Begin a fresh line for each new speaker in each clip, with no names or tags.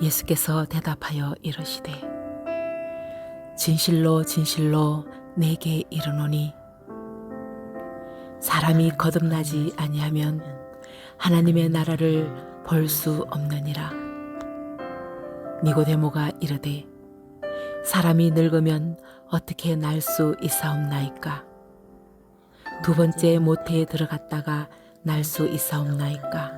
예수께서 대답하여 이르시되 진실로 진실로 내게 이르노니 사람이 거듭나지 아니하면 하나님의 나라를 볼 수 없느니라. 니고데모가 이르되 사람이 늙으면 어떻게 날 수 있사옵나이까? 두 번째 모태에 들어갔다가 날 수 있사옵나이까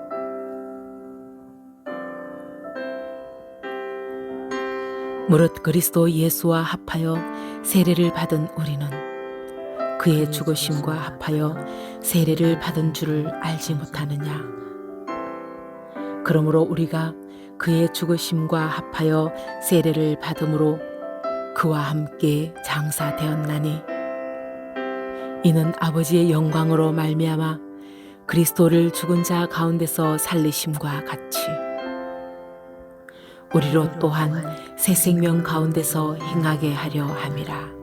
무릇 그리스도 예수와 합하여 세례를 받은 우리는 그의 죽으심과 합하여 세례를 받은 줄을 알지 못하느냐? 그러므로 우리가 그의 죽으심과 합하여 세례를 받음으로 그와 함께 장사되었나니 이는 아버지의 영광으로 말미암아 그리스도를 죽은 자 가운데서 살리심과 같이 우리로 또한 새 생명 가운데서 행하게 하려 함이라